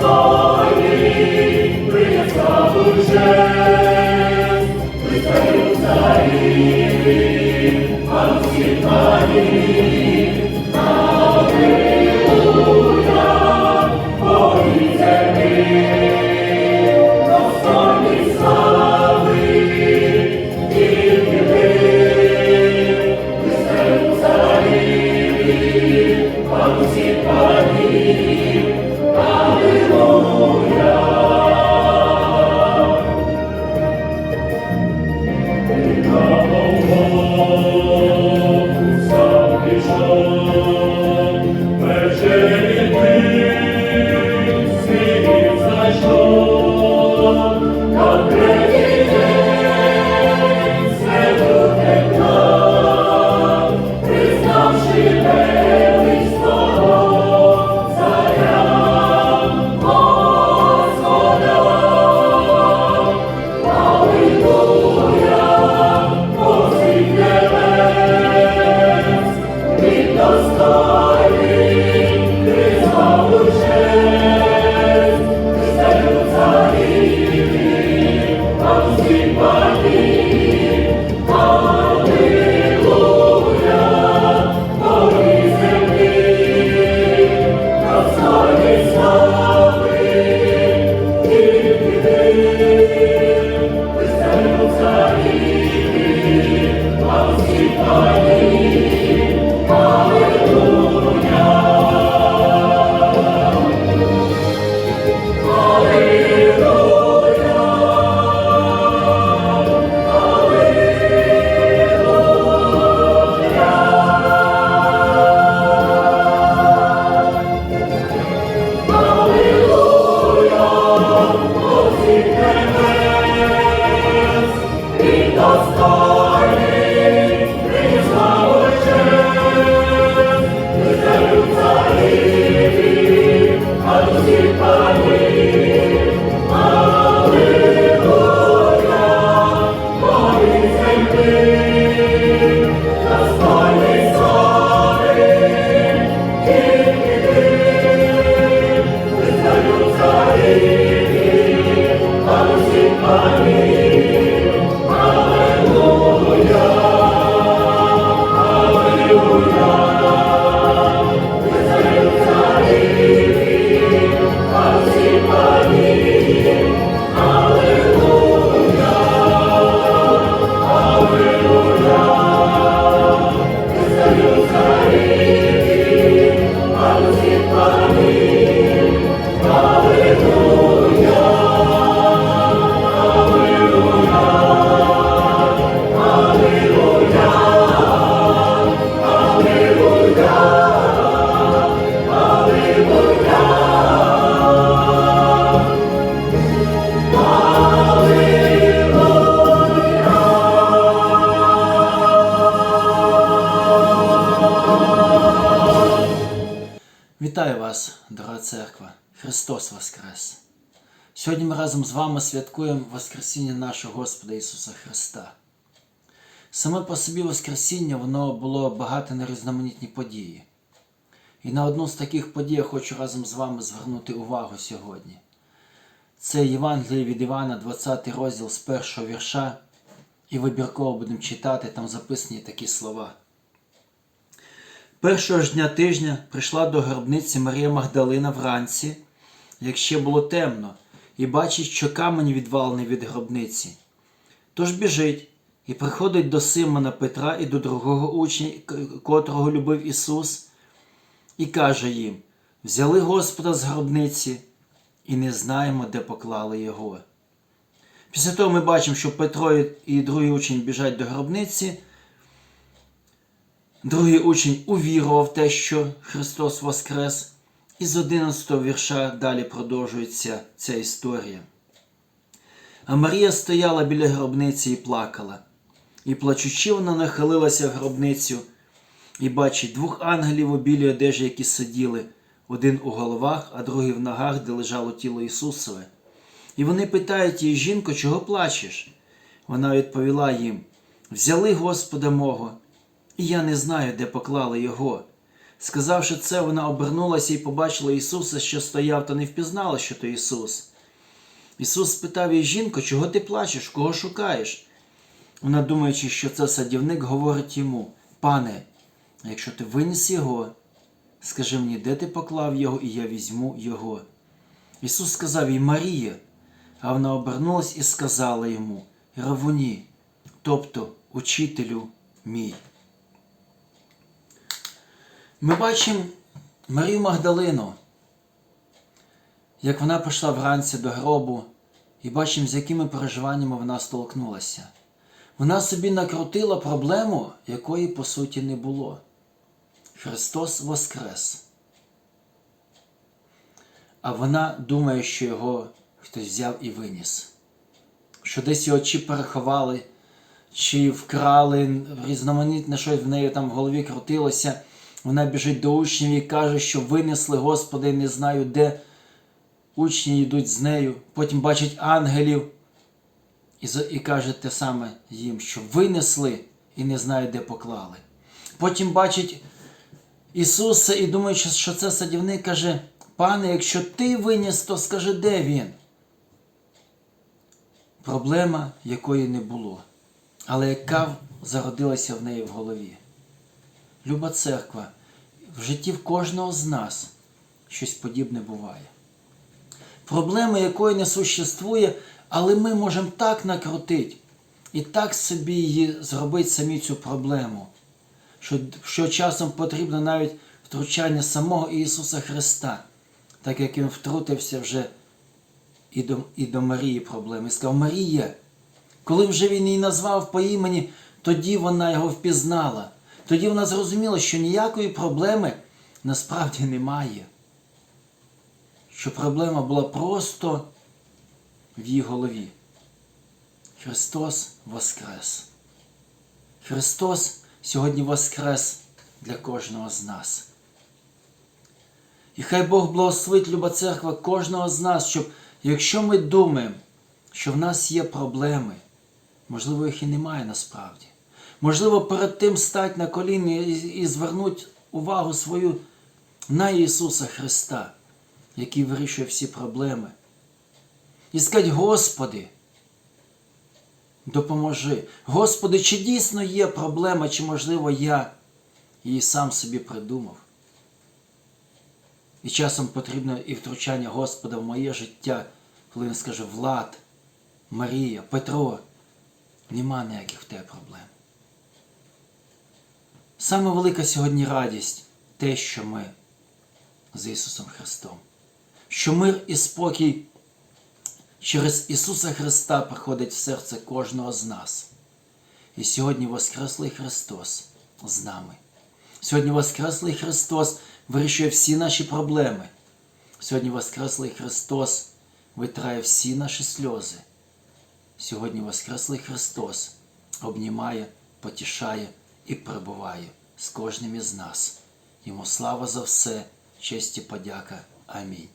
Lord. she вас, дорога церква! Христос Воскрес! Сьогодні ми разом з вами святкуємо Воскресіння нашого Господа Ісуса Христа. Саме по собі Воскресіння воно було багато на різноманітні події. І на одну з таких подій я хочу разом з вами звернути увагу сьогодні. Це Євангеліє від Івана, 20 розділ з першого вірша, і вибірково будемо читати, там записані такі слова. Першого ж дня тижня прийшла до гробниці Марія Магдалина вранці, як ще було темно, і бачить, що камень відвалений від гробниці. Тож біжить і приходить до Симона Петра і до другого учня, котрого любив Ісус, і каже їм: Взяли Господа з гробниці і не знаємо, де поклали його. Після того ми бачимо, що Петро і другий учень біжать до гробниці. Другий учень увірував в те, що Христос Воскрес, і з 11 вірша далі продовжується ця історія. А Марія стояла біля гробниці і плакала, і плачучи, вона нахилилася в гробницю і бачить двох ангелів у білій одежі, які сиділи, один у головах, а другий в ногах, де лежало тіло Ісусове. І вони питають її, жінко, чого плачеш? Вона відповіла їм: Взяли Господа мого, і я не знаю, де поклали його. Сказавши це, вона обернулася і побачила Ісуса, що стояв, та не впізнала, що то Ісус. Ісус спитав її жінко, чого ти плачеш, кого шукаєш? Вона, думаючи, що це садівник, говорить йому: Пане, якщо ти виніс його, скажи мені, де ти поклав його, і я візьму його. Ісус сказав їй Марія, а вона обернулась і сказала йому Равуні, тобто учителю мій. Ми бачимо Марію Магдалину, як вона пішла вранці до гробу, і бачимо, з якими переживаннями вона столкнулася. Вона собі накрутила проблему, якої по суті не було. Христос Воскрес. А вона думає, що його хтось взяв і виніс. Що десь його чи переховали, чи вкрали, різноманітне щось в неї там в голові крутилося. Вона біжить до учнів і каже, що винесли Господи, не знаю де. Учні йдуть з нею, потім бачать ангелів і, і каже те саме їм, що винесли і не знають, де поклали. Потім бачить Ісуса і думаючи, що це садівник, каже, пане, якщо ти виніс, то скажи, де він? Проблема, якої не було, але яка зародилася в неї в голові. Люба церква, в житті в кожного з нас щось подібне буває. Проблеми, якої не существує, але ми можемо так накрутити і так собі її зробити самі цю проблему, що, що часом потрібно навіть втручання самого Ісуса Христа, так як Він втрутився вже і до, і до Марії проблеми. І сказав, Марія, коли вже він її назвав по імені, тоді вона його впізнала. Тоді вона зрозуміла, що ніякої проблеми насправді немає. Що проблема була просто в її голові. Христос Воскрес. Христос сьогодні Воскрес для кожного з нас. І хай Бог благословить люба церква кожного з нас, щоб якщо ми думаємо, що в нас є проблеми, можливо, їх і немає насправді. Можливо, перед тим стать на коліни і, звернуть увагу свою на Ісуса Христа, який вирішує всі проблеми. І сказати, Господи, допоможи. Господи, чи дійсно є проблема, чи, можливо, я її сам собі придумав. І часом потрібно і втручання Господа в моє життя, коли він скаже Влад, Марія, Петро, нема ніяких в тебе проблем. Саме велика сьогодні радість те, що ми з Ісусом Христом. Що мир і спокій через Ісуса Христа приходить в серце кожного з нас. І сьогодні Воскреслий Христос з нами. Сьогодні Воскреслий Христос вирішує всі наші проблеми. Сьогодні Воскреслий Христос витрає всі наші сльози. Сьогодні Воскреслий Христос обнімає, потішає і перебуває з кожним із нас. Йому слава за все, честь і подяка. Амінь.